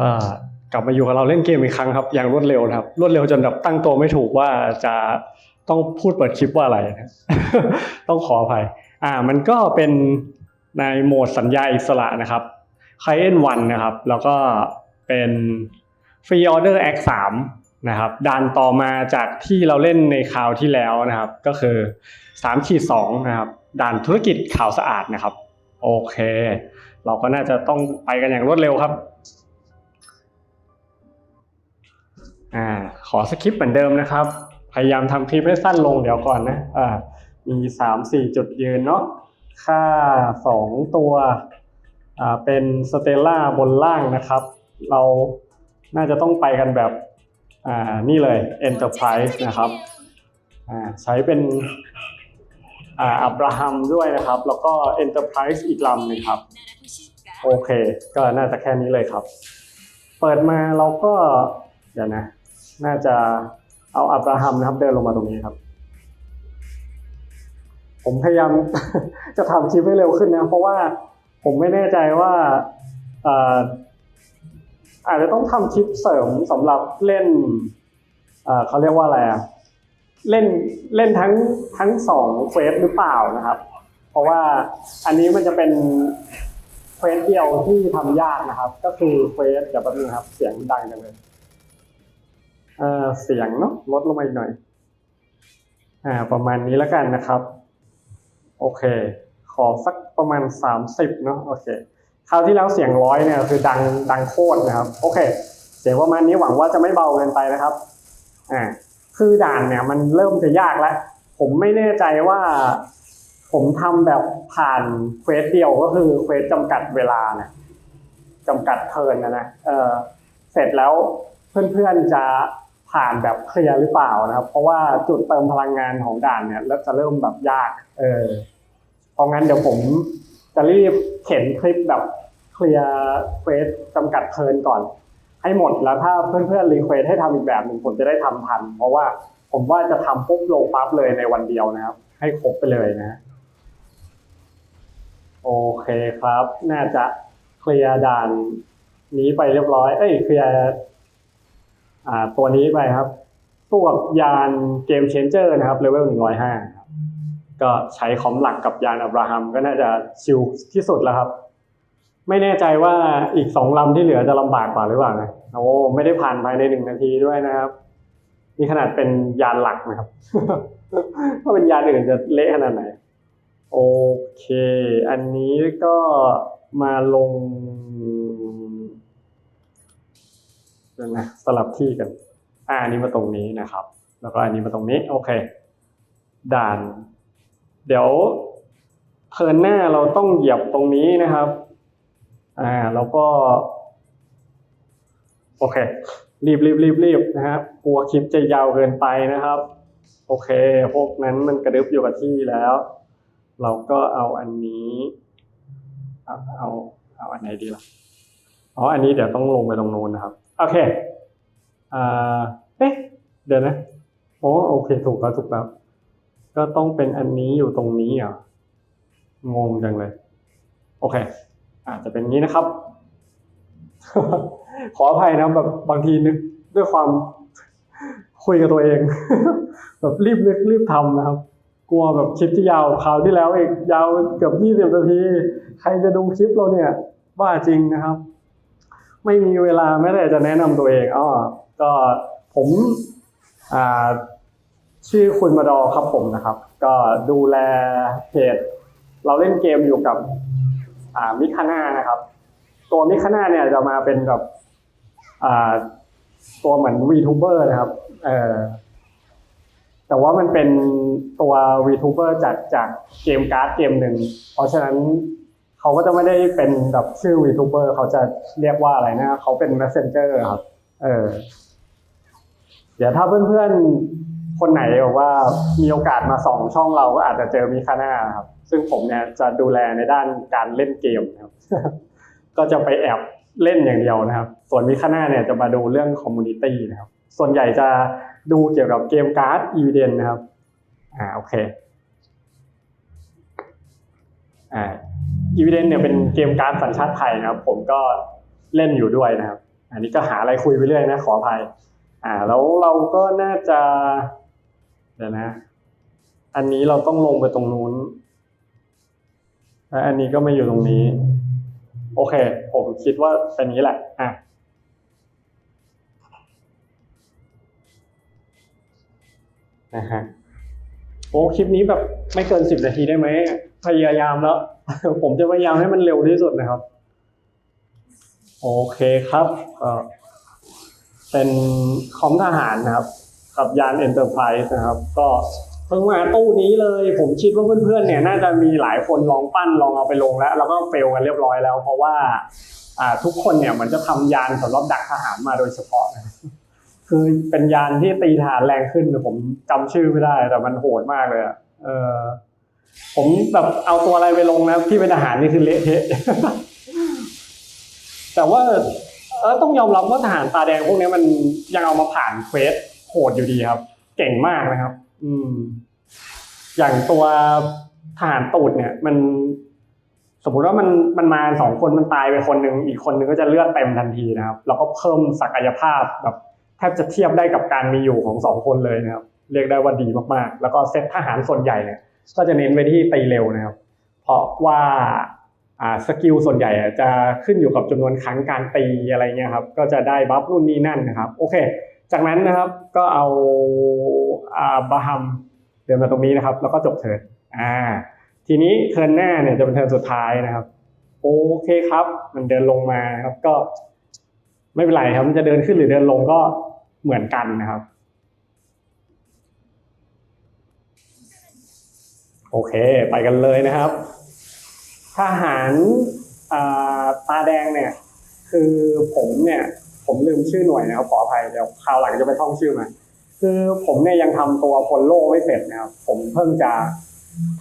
ก็กลับมาอยู่กับเราเล่นเกมอีกครั้งครับอย่างรวดเร็วนะครับ รวดเร็วจนแบบตั้งตัวไม่ถูกว่าจะต้องพูดเปิดคลิปว่าอะไรนะต้องขออภัยอ่ามันก็เป็นในโหมดสัญญาอิสระนะครับ Client 1นะครับ แล้วก็เป็น Free Order Act 3นะครับด่านต่อมาจากที่เราเล่นในคราวที่แล้วนะครับ ก็คือ3ขีด2นะครับด่านธุรกิจข่าวสะอาดนะครับ โอเค เราก็น่าจะต้องไปกันอย่างรวดเร็วครับ อ่าขอสคริปต์เหมือนเดิมนะครับ พยายามทำคลิปให้สั้นลงเดี๋ยวก่อนนะอ่ามีสามสี่จุดยืนเนาะค่าสองตัวอ่าเป็นสเตลล่าบนล่างนะครับ เราน่าจะต้องไปกันแบบอ่านี่เลย Enterprise นะครับอ่าใช้เป็นอ่าอับราฮัมด้วยนะครับ แล้วก็ Enterprise อีกลำนึงครับ โอเค ก็น่าจะแค่นี้เลยครับ เปิดมาเราก็เดี๋ยวนะ น่าจะเอาอับราฮัมนะครับ เดินลงมาตรงนี้ครับ ผมพยายามจะทำคลิปให้เร็วขึ้นนะ เพราะว่าผมไม่แน่ใจว่าอาจจะต้องทำคลิปเสริมสำหรับเล่นเอ่อเขาเรียกว่าอะไรอะเล่นเล่นทั้งทั้งสองเฟสหรือเปล่านะครับ เพราะว่าอันนี้มันจะเป็นเฟสเดียวที่ทำยากนะครับ ก็คือเฟสเดี๋ยวแป๊บนึงครับ เสียงดังจังเลย เสียงเนาะลดลงมาอีกหน่อย อ่า ประมาณนี้แล้วกันนะครับ โอเค ขอสักประมาณสามสิบเนาะโอเคคราวที่แล้วเสียงร้อยเนี่ยคือดังดังโคตรนะครับ โอเค เสียงประมาณนี้หวังว่าจะไม่เบาเกินไปนะครับอ่าคือด่านเนี่ยมันเริ่มจะยากแล้ว ผมไม่แน่ใจว่า ผมทำแบบผ่านเควสเดียวก็คือเควสจำกัดเวลาเนะจำกัดเทิร์นนะนะเออเสร็จแล้วเพื่อนๆจะ ผ่านแบบเคลียร์หรือเปล่านะครับ เพราะว่าจุดเติมพลังงานของด่านเนี่ยเริ่มจะเริ่มแบบยาก เออเพราะงั้นเดี๋ยวผมจะรีบเข็นคลิปแบบเคลียร์เควสจำกัดเทินก่อน ให้หมดแล้วถ้าเพื่อนๆรีเควสให้ทำอีกแบบหนึ่งผมจะได้ทำทัน เพราะว่าผมว่าจะทำปุ๊บลงปั๊บเลยในวันเดียวนะครับ ให้ครบไปเลยนะ โอเคครับ น่าจะเคลียร์ด่านนี้ไปเรียบร้อย เอ้ยเคลียร์ ตัวนี้ไปครับตัวกับยานเกมเชนเจอร์นะครับเลเวลหนึ่งร้อยห้าก็ใช้คอมหลักกับยานอับราฮัมก็น่าจะชิลที่สุดแล้วครับ ไม่แน่ใจว่าอีกสองลำที่เหลือจะลำบากกว่าหรือเปล่านะโอ้ไม่ได้ผ่านภายในหนึ่งนาทีด้วยนะครับนี่ขนาดเป็นยานหลักนะครับ ถ้าเป็นยานอื่นจะเละขนาดไหน โอเค อันนี้ก็มาลงเดี๋ยว นะสลับที่กันอ่าอันนี้มาตรงนี้นะครับ แล้วก็อันนี้มาตรงนี้โอเค ด่าน เดี๋ยวเทินหน้าเราต้องเหยียบตรงนี้นะครับอ่าแล้วก็ โอเค รีบรีบรีบรีบนะครับกลัวคลิปจะยาวเกินไปนะครับ โอเค พวกนั้นมันกระดึบอยู่กับที่แล้ว เราก็เอาอันนี้เอาเอาเอาอันไหนดีล่ะอ๋ออันนี้เดี๋ยวต้องลงไปตรงนู้นนะครับ โอเคอ่าเอ๊ะเดี๋ยวนะโอ้โอเคถูกแล้วถูกแล้ว ก็ต้องเป็นอันนี้อยู่ตรงนี้เหรอะงงจังเลย โอเค อาจจะเป็นงี้นะครับ ขออภัยนะแบบบางทีนึกด้วยความคุยกับตัวเอง แบบรีบนึกรีบทำนะครับ กลัวแบบคลิปที่ยาวคราวที่แล้วเอีกยาวเกือบยี่สิบนาที ใครจะดูคลิปเราเนี่ยว่าจริงนะครับ ไม่มีเวลาแม้แต่จะแนะนำตัวเองอ๋อก็ผมอ่าชื่อคุณมาดอครับผมนะครับ ก็ดูแลเพจเราเล่นเกมอยู่กับอ่ามิคาน่านะครับ ตัวมิคาน่าเนี่ยจะมาเป็นแบบอ่าตัวเหมือน VTuber นะครับเออแต่ว่ามันเป็นตัว VTuber จากจากเกมการ์ดเกมหนึ่ง เพราะฉะนั้น เขาก็จะไม่ได้เป็นแบบชื่อ VTuber เขาจะเรียกว่าอะไรนะเขาเป็น Messenger ครับ เออ เดี๋ยวถ้าเพื่อนๆ คนไหนบอกว่ามีโอกาสมาส่องช่องเราก็อาจจะเจอมิคาน่าครับ ซึ่งผมเนี่ยจะดูแลในด้านการเล่นเกมนะครับ ก็จะไปแอบเล่นอย่างเดียวนะครับ ส่วนมิคาน่าเนี่ยจะมาดูเรื่องคอมมูนิตี้นะครับ ส่วนใหญ่จะดูเกี่ยวกับเกมการ์ดอีเดนนะครับ อ่าโอเค อ่า อีเดนเนี่ยเป็นเกมการสัญชาติไทยนะครับ ผมก็เล่นอยู่ด้วยนะครับ อันนี้ก็หาอะไรคุยไปเรื่อยนะขออภัย อ่า แล้วเราก็น่าจะเดี๋ยวนะ อันนี้เราต้องลงไปตรงนู้นและอันนี้ก็มาอยู่ตรงนี้ โอเค ผมคิดว่าเป็นนี้แหละ อะนะฮะ โอ้คลิปนี้แบบไม่เกินสิบนาทีได้ไหมพยายามแล้ว ผมจะพยายามให้มันเร็วที่สุดนะครับ โอเคครับเป็นคอมทหารนะครับ กับยานเอ็นเตอร์ไพรส์นะครับ ก็เพิ่งมาตู้นี้เลย ผมคิดว่าเพื่อนๆเนี่ยน่าจะมีหลายคนลองปั้นลองเอาไปลงแล้ว แล้วก็เฟลกันเรียบร้อยแล้ว เพราะว่าทุกคนเนี่ยเหมือนจะทำยานสำหรับดักทหารมาโดยเฉพาะนะ คือเป็นยานที่ตีฐานแรงขึ้นผมจำชื่อไม่ได้ แต่มันโหดมากเลยอะเออ ผมแบบเอาตัวอะไรไปลงนะที่เป็นทหารนี่คือเละเทะแต่ว่าเออต้องยอมรับว่าทหารตาแดงพวกนี้มันยังเอามาผ่านเควสโหดอยู่ดีครับ เก่งมากนะครับ อืม อย่างตัวทหารตูดเนี่ย มัน สมมติว่ามันมันมาสองคนมันตายไปคนหนึ่งอีกคนนึงก็จะเลือดเต็มทันทีนะครับ แล้วก็เพิ่มศักยภาพแบบ แทบจะเทียบได้กับการมีอยู่ของสองคนเลยนะครับ เรียกได้ว่าดีมากๆ แล้วก็เซตทหารส่วนใหญ่เนี่ยก็จะเน้นไปที่ตีเร็วนะครับ เพราะว่าสกิลส่วนใหญ่จะขึ้นอยู่กับจำนวนครั้งการตีอะไรเงี้ยครับ ก็จะได้บัฟนู่นนี่นั่นนะครับ โอเค จากนั้นนะครับก็เอาอาบาฮัมเดินมาตรงนี้นะครับ แล้วก็จบเทิร์นอ่า ทีนี้เทิร์นหน้าเนี่ยจะเป็นเทิร์นสุดท้ายนะครับ โอเคครับ มันเดินลงมาครับก็ ไม่เป็นไรครับ มันจะเดินขึ้นหรือเดินลงก็ เหมือนกันนะครับ โอเค ไปกันเลยนะครับทหาราตาแดงเนี่ย คือผมเนี่ย ผมลืมชื่อหน่วยนะครับขออภัยเดี๋ยวคราวหลังจะไปท่องชื่อมาคือผมเนี่ยยังทำตัวพลโล่ไม่เสร็จนะครับ ผมเพิ่งจะ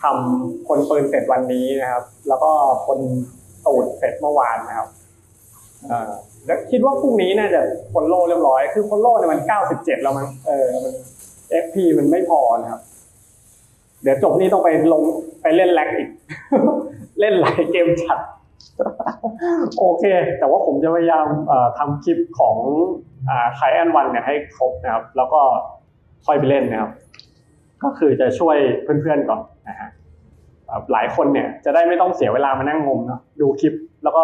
ทำคนปืนเสร็จวันนี้นะครับ แล้วก็คนตูดเสร็จเมื่อวานนะครับ แล้วคิดว่าพรุ่งนี้น่าจะพลโล่เรียบร้อย คือพลโล่เนี่ยมันเก้าสิบเจ็ดแล้วมั้งเออมัน FP มันไม่พอนะครับ เดี๋ยวจบนี้ต้องไปลงไปเล่นแลกอีก เล่นหลายเกมจัด โอเค แต่ว่าผมจะพยายามทำคลิปของไคแอนวันเนี่ยให้ครบนะครับ แล้วก็ค่อยไปเล่นนะครับ ก็คือจะช่วยเพื่อนๆก่อนนะฮะหลายคนเนี่ยจะได้ไม่ต้องเสียเวลามานั่งงมเนาะดูคลิปแล้วก็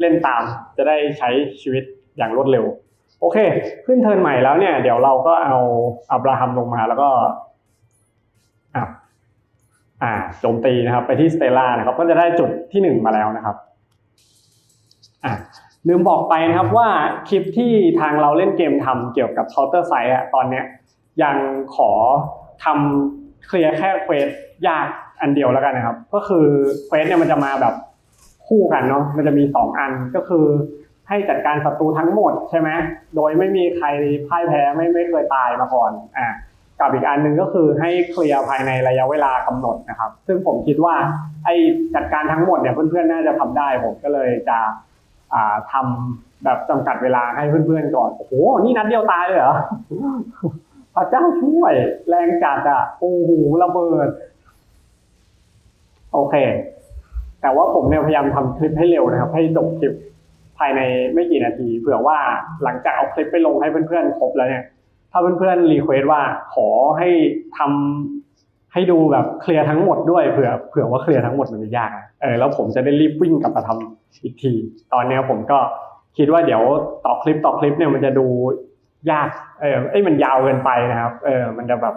เล่นตามจะได้ใช้ชีวิตอย่างรวดเร็ว โอเค ขึ้นเทิร์นใหม่แล้วเนี่ย เดี๋ยวเราก็เอาอับราฮัมลงมาแล้วก็อะอ่าโจมตีนะครับ ไปที่สเตล่านะครับ ก็จะได้จุดที่หนึ่งมาแล้วนะครับอะลืมบอกไปนะครับว่าคลิปที่ทางเราเล่นเกมทำเกี่ยวกับ Counter Strike อะตอนเนี้ยยังขอทำเคลียร์แค่เควสยากอันเดียวแล้วกันนะครับ ก็คือเควสเนี่ยมันจะมาแบบ คู่กันเนาะมันจะมีสองอันก็คือ ให้จัดการศัตรูทั้งหมดใช่ไหมโดยไม่มีใครพ่ายแพ้ไม่ไม่เคยตายมาก่อนอะกับอีกอันหนึ่งก็คือให้เคลียร์ภายในระยะเวลากำหนดนะครับ ซึ่งผมคิดว่าไอ้จัดการทั้งหมดเนี่ยเพื่อนๆน่าจะทำได้ผมก็เลยจะอ่าทำแบบจำกัดเวลาให้เพื่อนๆก่อนโอ้โหนี่นัดเดียวตายเลยเหรอพระเจ้าช่วยแรงจัดอะโอ้โหระเบิด โอเค แต่ว่าผมเนี่ยพยายามทำคลิปให้เร็วนะครับ ให้จบคลิปภายในไม่กี่นาที เผื่อว่าหลังจากเอาคลิปไปลงให้เพื่อนๆครบแล้วเนี่ย ถ้าเพื่อนๆรีเควสว่าขอให้ทำให้ดูแบบเคลียร์ทั้งหมดด้วยเผื่อเผื่อว่าเคลียร์ทั้งหมดมันจะยากเออแล้วผมจะได้รีบวิ่งกลับมาทำอีกที ตอนเนี้ยผมก็คิดว่าเดี๋ยวต่อคลิปต่อคลิปเนี่ยมันจะดูยาก เออเอ้มันยาวเกินไปนะครับ เออ มันจะแบบ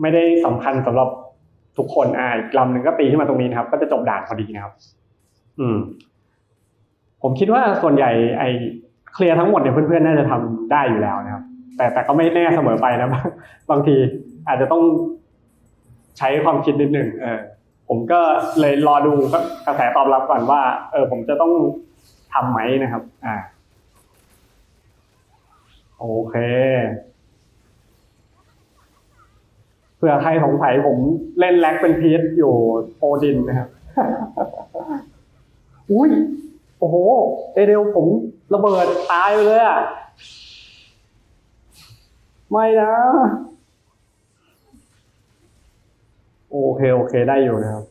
ไม่ได้สำคัญสำหรับ ทุกคนอ่าอีกลำหนึ่งก็ตีขึ้นมาตรงนี้นะครับ ก็จะจบด่านพอดีนะครับ อืม ผมคิดว่าส่วนใหญ่ ไอ้เคลียร์ทั้งหมดเนี่ยเพื่อนๆน่าจะทำได้อยู่แล้วนะครับ แต่แต่ก็ไม่แน่เสมอไปนะบางบางทีอาจจะต้องใช้ความคิดนิดหนึ่งเออ ผมก็เลยรอดูกระแสตอบรับก่อนว่า เออ ผมจะต้องทำไหมนะครับ อ่า โอเค เผื่อใครสงสัยผมเล่นแล็กเป็นพีทอยู่โอดินนะครับ อุ้ย โอ้โหเอเดลผมระเบิดตายไปเลยอะ ไม่นะ โอเค โอเคได้อยู่นะครับ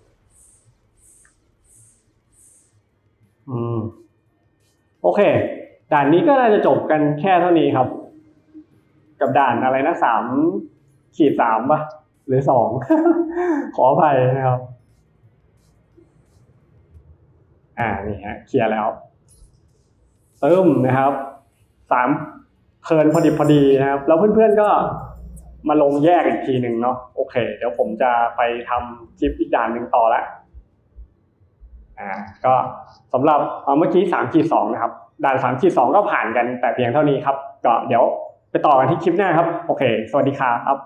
อืม โอเค ด่านนี้ก็น่าจะจบกันแค่เท่านี้ครับ กับด่านอะไรนะสามขีดสามปะ หรือสอง ขออภัยนะครับ อ่านี่ฮะเคลียร์แล้วตึ้มนะครับสามเทิร์นพอดีพอดีนะครับ แล้วเพื่อนๆก็มาลงแยกอีกทีหนึ่งเนาะโอเค เดี๋ยวผมจะไปทำคลิปอีกด่านหนึ่งต่อละอ่าก็สำหรับเอ่อเมื่อกี้สามขีดสองนะครับ ด่านสามขีดสองก็ผ่านกันแต่เพียงเท่านี้ครับ ก็เดี๋ยวไปต่อกันที่คลิปหน้าครับ โอเค สวัสดีครับ